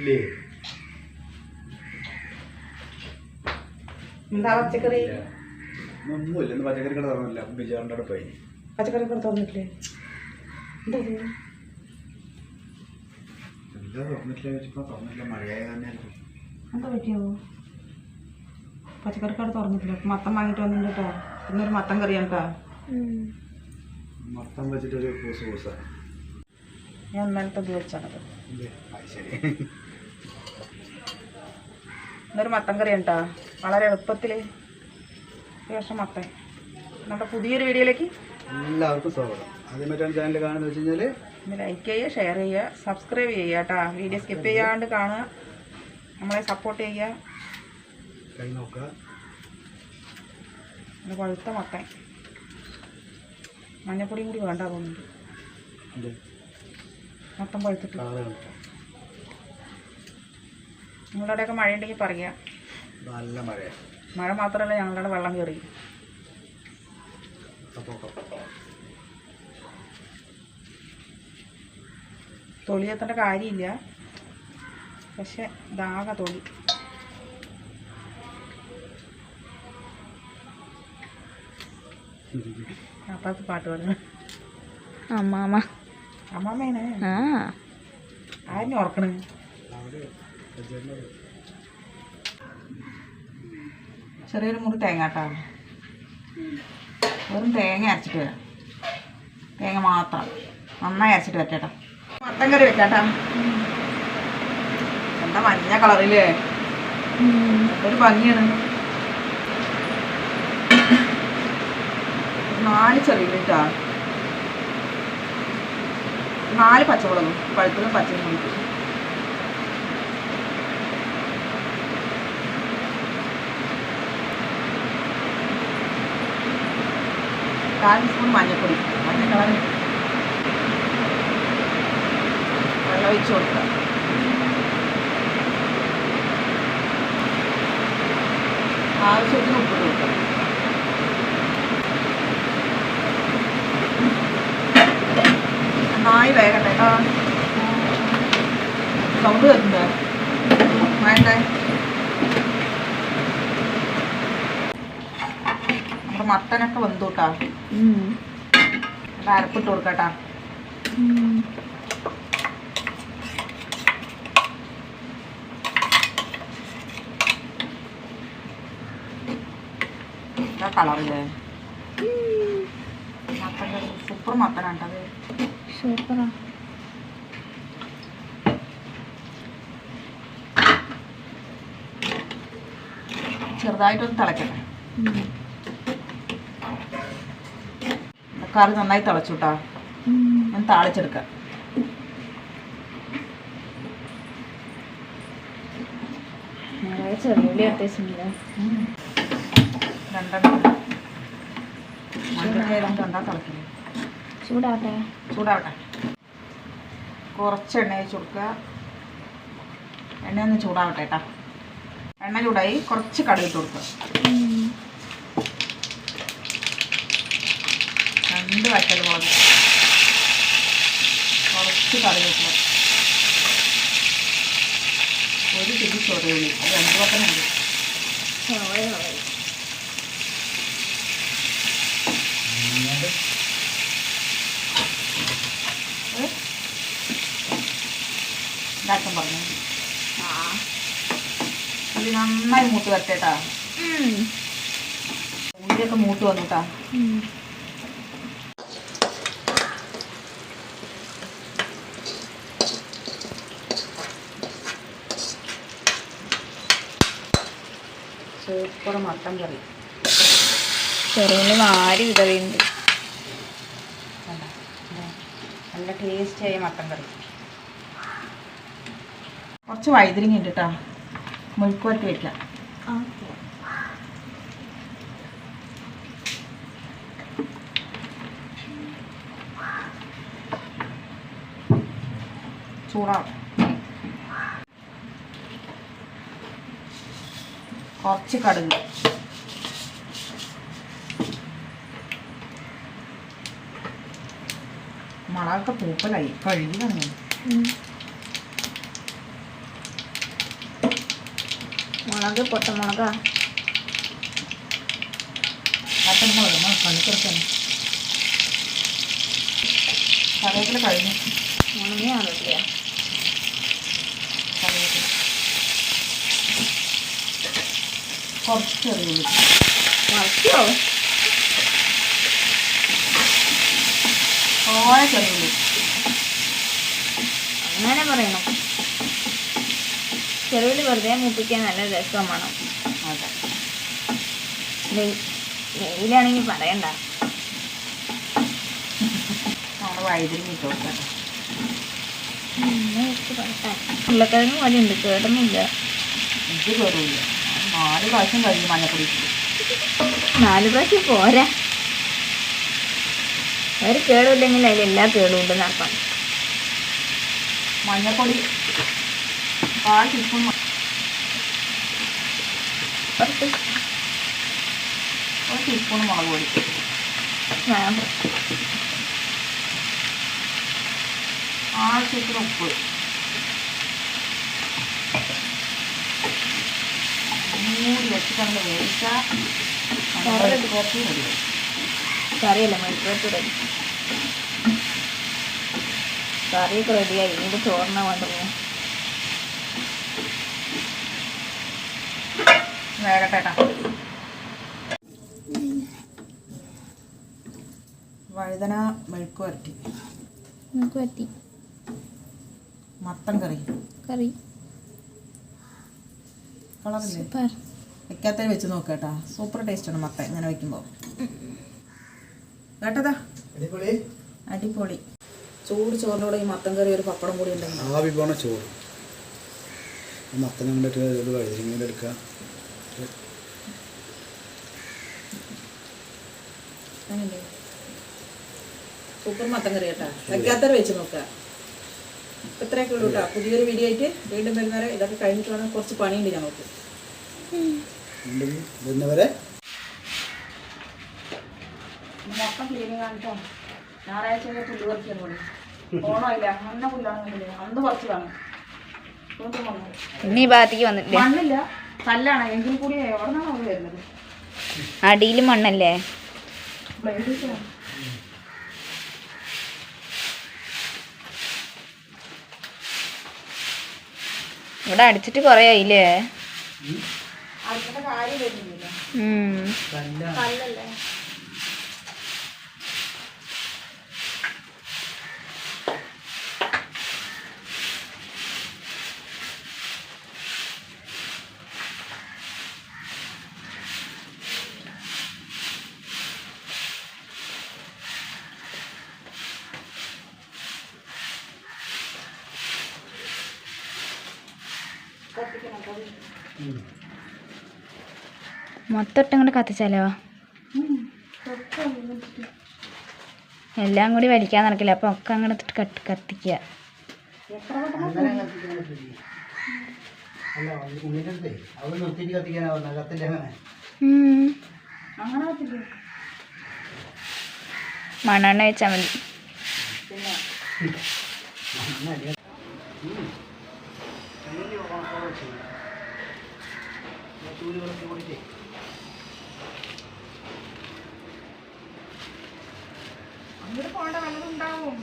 ഇല്ലേ? എന്താ പച്ചക്കറി? ഒന്നുമില്ല. ഇന്ന് പച്ചക്കറി കട തുറന്നില്ല ബിജാറിന്റെ അവിടെ പോയി. പച്ചക്കറി കൂടെ തുറന്നിട്ടില്ലേ? എന്താ? എന്താ തുറന്നിട്ടില്ല വെച്ചപ്പോൾ തുറന്നില്ല മഴയായ തന്നെ എന്താ പച്ചക്കറി കട തുറന്നിട്ടില്ല. മത്തം വാങ്ങിട്ട് വന്നിട്ട് കേട്ടോ. ഇന്നൊരു മത്തം കറിയാണ് കേട്ടോ. മൊത്തം വെച്ചിട്ടൊരു പൂസ് പൂസ. ഞാൻ ഇന്നലത്തെ ഇത് വെച്ചാണത്. ശരി. ഇന്നൊരു മത്തൻ കറിയാണ് കേട്ടോ വളരെ എളുപ്പത്തിൽ വർഷം മത്തൻ നമ്മുടെ പുതിയൊരു വീഡിയോയിലേക്ക് എല്ലാവർക്കും സ്വാഗതം. ആദ്യമായിട്ടാണ് ചാനൽ കാണുന്നത് വെച്ച് കഴിഞ്ഞാൽ ലൈക്ക് ചെയ്യുക ഷെയർ ചെയ്യുക സബ്സ്ക്രൈബ് ചെയ്യുക കേട്ടോ വീഡിയോ സ്കിപ്പ് ചെയ്യാണ്ട് കാണുക. നമ്മളെ സപ്പോർട്ട് ചെയ്യുക. കൈ നോക്കുക. പഴുത്ത മത്തൻ മഞ്ഞപ്പൊടിയും കൂടി വേണ്ട തോന്നുന്നുണ്ട്. മൊത്തം പഴുത്തിട്ട്. കളറ് കണ്ടോ നിങ്ങളുടെ അവിടെയൊക്കെ മഴ ഉണ്ടെങ്കിൽ പറയുക നല്ല മഴയാണ് മഴ മാത്രമല്ല ഞങ്ങളുടെ അവിടെ വെള്ളം കയറി. തൊളി എത്തേണ്ട കാര്യമില്ല. പക്ഷെ ദാഹ തൊളി അപ്പാക്ക് പാട്ട് പറഞ്ഞു അമ്മാമ. അമ്മാമേനെ ആ. ആരും ഓർക്കണേ? ചെറിയൊരു മുറി തേങ്ങ കേട്ടോ വെറും തേങ്ങ അരച്ചിട്ട് വരാം. തേങ്ങ മാത്രം. നന്നായി അരച്ചിട്ട് വരട്ടെ മത്തൻ കറി വെക്കാട്ടാ. എന്താ മഞ്ഞ കളറില്ലേ ഒരു ഭംഗിയാണ്. നാല് ചെറിയ കേട്ടാ നാല് പച്ചമുളകും പഴുത്തതും പച്ചയും കാൽ സ്പൂൺ മഞ്ഞൾപ്പൊടി മഞ്ഞ കളർ വെള്ളം ഒഴിച്ച് കൊടുക്കുക ആവശ്യത്തിന് ഉപ്പിട്ട് കൊടുക്കുക നന്നായി വേഗട്ടെ കേട്ടോ സൗണ്ട് കേൾക്കണ്ടേ വേണ്ടേ നമ്മുടെ വന്നു കേട്ടാ അത് അരപ്പിട്ട് കൊടുക്കട്ടാ. കളറില്ലേ സൂപ്പർ മത്തനാട്ടത് സൂപ്പറാ. ചെറുതായിട്ടൊന്ന് തിളക്കട്ടെ. കറി നന്നായി തിളച്ചു കേട്ടോ ഞാൻ താളിച്ചെടുക്കാം. ചെറുള്ളി അത്യാവശ്യമില്ല? ചൂടാവട്ടെ. കുറച്ച് എണ്ണ കൊടുക്കുക. എണ്ണ ഒന്ന് ചൂടാവട്ടെ കേട്ടോ. എണ്ണ ചൂടായി കുറച്ച് കടുകിട്ട് കൊടുക്കുക. രണ്ട് വറ്റൽ മുളക്. കുറച്ച് കറിവേപ്പില. ഒരു പിടി ചൊറിയുള്ളി അത് രണ്ട് പത്തനുണ്ട് ഇതാക്കാൻ പറഞ്ഞു. ഉള്ളി നന്നായി മൂത്ത് വരട്ടേട്ടാ ഉള്ളിയൊക്കെ മൂത്ത് വന്നുട്ടാ സൂപ്പർ മട്ടൻ കറി ചെറുള്ളി വാരി വിതറിയുണ്ട്. നല്ല ടേസ്റ്റിയായ മട്ടൻ കറി. കുറച്ച് വൈദ്യുതി ഉണ്ട് കേട്ടോ മുഴുക്കുവരട്ടി വയ്ക്കാം ചൂടാവും കുറച്ച് കടുക്. മുളകൊക്കെ പൂപ്പലായി. കഴുകി തന്നെ മുളക് പൊട്ടമുളക. കറിവേപ്പില കഴിഞ്ഞു മുളകേ കറിവേപ്പില കുറച്ച് ചെറിയുള്ളി മുളക്കോ ഓരോ ചെറിയുള്ളി അങ്ങനെ പറയണം. ചെറുവിൽ വെറുതെ മുപ്പിക്കാൻ നല്ല രസം വേണം അതെ. നെയ് നെയ്യിലാണെങ്കിൽ പറയണ്ട. നമ്മൾ വഴുതിരി ഇട്ട് കൊടുക്കാം. ഉരുളക്കിഴങ്ങ് പോലെ ഉണ്ട് കേടൊന്നുമില്ല ഇത് നാല് പ്രാവശ്യം കഴിഞ്ഞു മഞ്ഞപ്പൊടി. നാല് പ്രാവശ്യം പോരാ. ഒരു കേടുമില്ലെങ്കിൽ അതിൽ എല്ലാ കേടും ഉണ്ടെന്ന് നടക്കാം മഞ്ഞപ്പൊടി കാൽ ടീസ്പൂൺ ഒരു മുളക് പൊടി. ആവശ്യത്തിന് ഉപ്പ്. വെച്ചിട്ട് നമ്മൾ വേവിച്ചാൽ കറി കുറച്ച് റെഡി കറിയല്ല മെഴുക്കുവരട്ടി റെഡി കറിയൊക്കെ റെഡിയായി. ഇതിന്റെ ചോറിനാ കേട്ടോ വഴുതന മെഴുക്ക് വരട്ടി. മെഴുക്കുവരട്ടി മത്തൻ കറി. കറി. കളറില്ലേ? സൂപ്പർ വെക്കാത്ത വെച്ച് നോക്കാം കേട്ടോ. സൂപ്പർ ടേസ്റ്റാണ് മത്ത ഇങ്ങനെ വെക്കുമ്പോൾ കേട്ടതാ? അടിപൊളി. അടിപൊളി. ചൂട് ചോറിനോട് ഈ മത്തൻ കറി ഒരു പപ്പടം കൂടി ഉണ്ടെങ്കിൽ ആവി പോണ ചോറ്. മത്തനെ കൊണ്ടിട്ട് വഴുതിരിങ്ങനെ എടുക്കുക സൂപ്പർ മത്തൻ കറി കേട്ടാ. വെക്കാത്തവർ വെച്ച് നോക്കുക ഇത്രയൊക്കെ ഉള്ളൂ കേട്ടോ. പുതിയൊരു വീഡിയോ ആയിട്ട് വീണ്ടും വരുന്നവരെ ഇതൊക്കെ കഴിഞ്ഞിട്ട് വേണം. കുറച്ച് പണിയുണ്ട് ഞങ്ങൾക്ക്. വീണ്ടും വരുന്നവരെ. മൊത്തം ക്ലീനിങ് കാണിട്ടോ ഞായറാഴ്ച പുല്ല് പറിക്കാൻ കൂടി ഓണമില്ല അന്ന പുല്ലാണെന്നില്ല അന്ന് പറിച്ചതാണ് ഇനി ഭാഗത്തേക്ക് വന്നിട്ടില്ല? മണ്ണില്ല. കല്ലാണ്. എങ്കിൽ കൂടി എവിടെ നിന്നാണ് അവർ വരുന്നത്? അടിയിൽ മണ്ണല്ലേ? ഇവിടെ അടിച്ചിട്ട് കുറേ ആയില്ലേ? അടുത്ത കാര്യം വരുന്നില്ല. കല്ലല്ലേ? കത്തി മൊത്തം ഇങ്ങോട്ട് കത്തിച്ചാലോ എല്ലാം കൂടി വലിക്കാൻ നടക്കില്ല അപ്പൊ ഒക്കെ അങ്ങോട്ട് കത്തിക്കുക മണ്ണെണ്ണ കത്തിക്കുക മതി ഉണ്ണിന്റെ കുറച്ച് നിർത്തിയിട്ട് ഇങ്ങോട്ട് പോകേണ്ട വല്ലതും ഉണ്ടാവും.